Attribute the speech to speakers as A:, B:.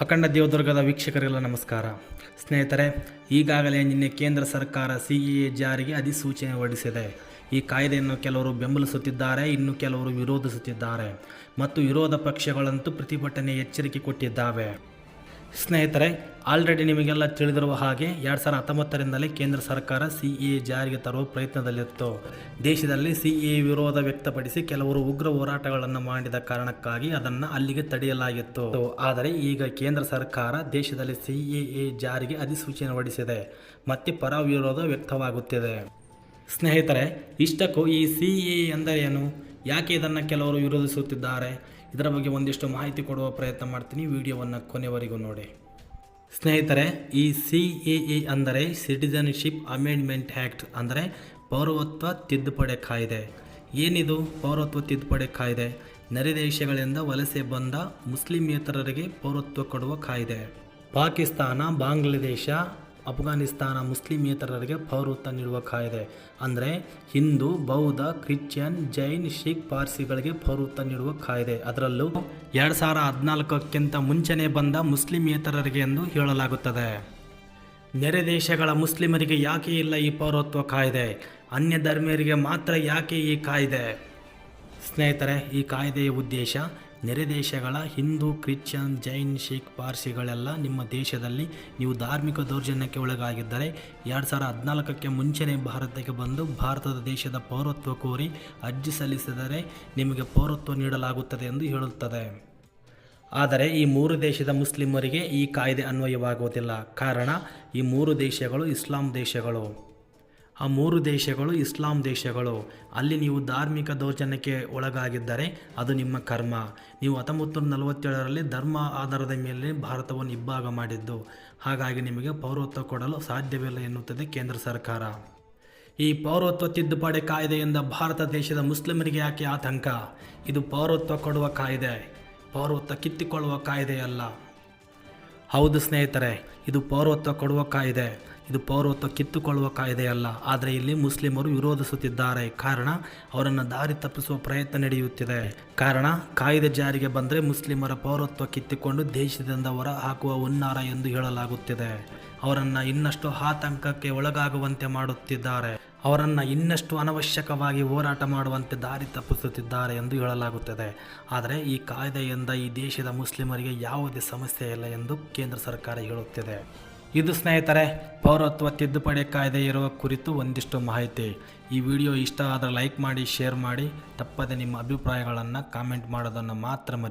A: ಅಖಂಡ ದೇವದುರ್ಗದ ವೀಕ್ಷಕರಿಗೆಲ್ಲ ನಮಸ್ಕಾರ. ಸ್ನೇಹಿತರೆ, ಈಗಾಗಲೇ ನಿನ್ನೆ ಕೇಂದ್ರ ಸರ್ಕಾರ ಸಿ ಎ ಜಾರಿಗೆ ಅಧಿಸೂಚನೆ ಹೊರಡಿಸಿದೆ. ಈ ಕಾಯ್ದೆಯನ್ನು ಕೆಲವರು ಬೆಂಬಲಿಸುತ್ತಿದ್ದಾರೆ, ಇನ್ನು ಕೆಲವರು ವಿರೋಧಿಸುತ್ತಿದ್ದಾರೆ. ಮತ್ತು ವಿರೋಧ ಪಕ್ಷಗಳಂತೂ ಪ್ರತಿಭಟನೆ ಎಚ್ಚರಿಕೆ ಕೊಟ್ಟಿದ್ದಾವೆ. ಸ್ನೇಹಿತರೆ ಆಲ್ರೆಡಿ ನಿಮಗೆಲ್ಲ ತಿಳಿದಿರುವ ಹಾಗೆ ಎರಡು ಸಾವಿರದ ಹತ್ತೊಂಬತ್ತರಿಂದಲೇ ಕೇಂದ್ರ ಸರ್ಕಾರ ಸಿ ಎ ಜಾರಿಗೆ ತರುವ ಪ್ರಯತ್ನದಲ್ಲಿತ್ತು. ದೇಶದಲ್ಲಿ ಸಿ ಎ ವಿರೋಧ ವ್ಯಕ್ತಪಡಿಸಿ ಕೆಲವರು ಉಗ್ರ ಹೋರಾಟಗಳನ್ನು ಮಾಡಿದ ಕಾರಣಕ್ಕಾಗಿ ಅದನ್ನು ಅಲ್ಲಿಗೆ ತಡೆಯಲಾಗಿತ್ತು. ಆದರೆ ಈಗ ಕೇಂದ್ರ ಸರ್ಕಾರ ದೇಶದಲ್ಲಿ ಸಿ ಎ ಜಾರಿಗೆ ಅಧಿಸೂಚನೆ ಹೊರಡಿಸಿದೆ. ಮತ್ತೆ ಪರ ವಿರೋಧ ವ್ಯಕ್ತವಾಗುತ್ತಿದೆ. ಸ್ನೇಹಿತರೆ, ಇಷ್ಟಕ್ಕೂ ಈ ಸಿ ಎ ಎಂದರೇನು ಯಾಕೆ ಇದನ್ನು ಕೆಲವರು ವಿರೋಧಿಸುತ್ತಿದ್ದಾರೆ? ಇದರ ಬಗ್ಗೆ ಒಂದಿಷ್ಟು ಮಾಹಿತಿ ಕೊಡುವ ಪ್ರಯತ್ನ ಮಾಡ್ತೀನಿ. ವಿಡಿಯೋವನ್ನು ಕೊನೆವರೆಗೂ ನೋಡಿ. ಸ್ನೇಹಿತರೆ, ಈ ಸಿ ಎ ಎ ಅಂದರೆ ಸಿಟಿಜನ್ಶಿಪ್ ಅಮೆಂಡ್ಮೆಂಟ್ ಆ್ಯಕ್ಟ್ ಅಂದರೆ ಪೌರತ್ವ ತಿದ್ದುಪಡಿ ಕಾಯ್ದೆ. ಏನಿದು ಪೌರತ್ವ ತಿದ್ದುಪಡಿ ಕಾಯ್ದೆ? ನೆರೆ ದೇಶಗಳಿಂದ ವಲಸೆ ಬಂದ ಮುಸ್ಲಿಮೇತರರಿಗೆ ಪೌರತ್ವ ಕೊಡುವ ಕಾಯ್ದೆ. ಪಾಕಿಸ್ತಾನ, ಬಾಂಗ್ಲಾದೇಶ ಅಫ್ಘಾನಿಸ್ತಾನ ಮುಸ್ಲಿಮೇತರರಿಗೆ ಪೌರತ್ವ ನೀಡುವ ಕಾಯ್ದೆ. ಅಂದರೆ ಹಿಂದೂ, ಬೌದ್ಧ, ಕ್ರಿಶ್ಚಿಯನ್, ಜೈನ್ ಶಿಖ್ ಪಾರ್ಸಿಗಳಿಗೆ ಪೌರತ್ವ ನೀಡುವ ಕಾಯ್ದೆ. ಅದರಲ್ಲೂ ಎರಡು ಸಾವಿರ ಹದಿನಾಲ್ಕಕ್ಕಿಂತ ಮುಂಚೆನೇ ಬಂದ ಮುಸ್ಲಿಮೇತರರಿಗೆ ಎಂದು ಹೇಳಲಾಗುತ್ತದೆ. ನೆರೆ ದೇಶಗಳ ಮುಸ್ಲಿಮರಿಗೆ ಯಾಕೆ ಇಲ್ಲ ಈ ಪೌರತ್ವ ಕಾಯ್ದೆ? ಅನ್ಯ ಧರ್ಮೀಯರಿಗೆ ಮಾತ್ರ ಯಾಕೆ ಈ ಕಾಯ್ದೆ? ಸ್ನೇಹಿತರೆ, ಈ ಕಾಯ್ದೆಯ ಉದ್ದೇಶ ನೆರೆ ದೇಶಗಳ ಹಿಂದೂ, ಕ್ರಿಶ್ಚಿಯನ್, ಜೈನ್ ಶಿಖ್ ಪಾರ್ಸಿಗಳೆಲ್ಲ ನಿಮ್ಮ ದೇಶದಲ್ಲಿ ನೀವು ಧಾರ್ಮಿಕ ದೌರ್ಜನ್ಯಕ್ಕೆ ಒಳಗಾಗಿದ್ದರೆ ಎರಡು ಸಾವಿರದ ಹದಿನಾಲ್ಕಕ್ಕೆ ಮುಂಚೆನೇ ಭಾರತಕ್ಕೆ ಬಂದು ಭಾರತದ ದೇಶದ ಪೌರತ್ವ ಕೋರಿ ಅರ್ಜಿ ಸಲ್ಲಿಸಿದರೆ ನಿಮಗೆ ಪೌರತ್ವ ನೀಡಲಾಗುತ್ತದೆ ಎಂದು ಹೇಳುತ್ತದೆ. ಆದರೆ ಈ ಮೂರು ದೇಶದ ಮುಸ್ಲಿಮರಿಗೆ ಈ ಕಾಯ್ದೆ ಅನ್ವಯವಾಗುವುದಿಲ್ಲ. ಕಾರಣ, ಈ ಮೂರು ದೇಶಗಳು ಇಸ್ಲಾಂ ದೇಶಗಳು. ಆ ಮೂರು ದೇಶಗಳು ಇಸ್ಲಾಂ ದೇಶಗಳು. ಅಲ್ಲಿ ನೀವು ಧಾರ್ಮಿಕ ದೌರ್ಜನ್ಯಕ್ಕೆ ಒಳಗಾಗಿದ್ದರೆ ಅದು ನಿಮ್ಮ ಕರ್ಮ. ನೀವು ಹತ್ತೊಂಬತ್ತು ನೂರ ನಲವತ್ತೇಳರಲ್ಲಿ ಧರ್ಮ ಆಧಾರದ ಮೇಲೆ ಭಾರತವನ್ನು ಇಬ್ಬಾಗ ಮಾಡಿದ್ದು. ಹಾಗಾಗಿ ನಿಮಗೆ ಪೌರತ್ವ ಕೊಡಲು ಸಾಧ್ಯವಿಲ್ಲ ಎನ್ನುತ್ತದೆ ಕೇಂದ್ರ ಸರ್ಕಾರ. ಈ ಪೌರತ್ವ ತಿದ್ದುಪಡಿ ಕಾಯ್ದೆಯಿಂದ ಭಾರತ ದೇಶದ ಮುಸ್ಲಿಮರಿಗೆ ಯಾಕೆ ಆತಂಕ? ಇದು ಪೌರತ್ವ ಕೊಡುವ ಕಾಯ್ದೆ. ಪೌರತ್ವ ಕಿತ್ತಿಕೊಳ್ಳುವ ಕಾಯ್ದೆಯಲ್ಲ. ಹೌದು ಸ್ನೇಹಿತರೆ, ಇದು ಪೌರತ್ವ ಕೊಡುವ ಕಾಯ್ದೆ. ಇದು ಪೌರತ್ವ ಕಿತ್ತುಕೊಳ್ಳುವ ಕಾಯ್ದೆಯಲ್ಲ. ಆದರೆ ಇಲ್ಲಿ ಮುಸ್ಲಿಮರು ವಿರೋಧಿಸುತ್ತಿದ್ದಾರೆ. ಕಾರಣ, ಅವರನ್ನು ದಾರಿ ತಪ್ಪಿಸುವ ಪ್ರಯತ್ನ ನಡೆಯುತ್ತಿದೆ. ಕಾರಣ, ಕಾಯ್ದೆ ಜಾರಿಗೆ ಬಂದರೆ ಮುಸ್ಲಿಮರ ಪೌರತ್ವ ಕಿತ್ತುಕೊಂಡು ದೇಶದಿಂದ ಹೊರ ಹಾಕುವ ಹುನ್ನಾರ ಎಂದು ಹೇಳಲಾಗುತ್ತಿದೆ. ಅವರನ್ನು ಇನ್ನಷ್ಟು ಆತಂಕಕ್ಕೆ ಒಳಗಾಗುವಂತೆ ಮಾಡುತ್ತಿದ್ದಾರೆ. ಅವರನ್ನು ಇನ್ನಷ್ಟು ಅನವಶ್ಯಕವಾಗಿ ಹೋರಾಟ ಮಾಡುವಂತೆ ದಾರಿ ತಪ್ಪಿಸುತ್ತಿದ್ದಾರೆ ಎಂದು ಹೇಳಲಾಗುತ್ತದೆ. ಆದರೆ, ಈ ಕಾಯ್ದೆಯಿಂದ ಈ ದೇಶದ ಮುಸ್ಲಿಮರಿಗೆ ಯಾವುದೇ ಸಮಸ್ಯೆ ಇಲ್ಲ ಎಂದು ಕೇಂದ್ರ ಸರ್ಕಾರ ಹೇಳುತ್ತಿದೆ. ಇದು ಸ್ನೇಹಿತರೆ, ಪೌರತ್ವ ತಿದ್ದುಪಡಿ ಕಾಯ್ದೆ ಇರುವ ಕುರಿತು ಒಂದಿಷ್ಟು ಮಾಹಿತಿ. ಈ ವಿಡಿಯೋ ಇಷ್ಟ ಆದರೆ ಲೈಕ್ ಮಾಡಿ, ಶೇರ್ ಮಾಡಿ, ತಪ್ಪದೆ ನಿಮ್ಮ ಅಭಿಪ್ರಾಯಗಳನ್ನು ಕಾಮೆಂಟ್ ಮಾಡೋದನ್ನು ಮಾತ್ರ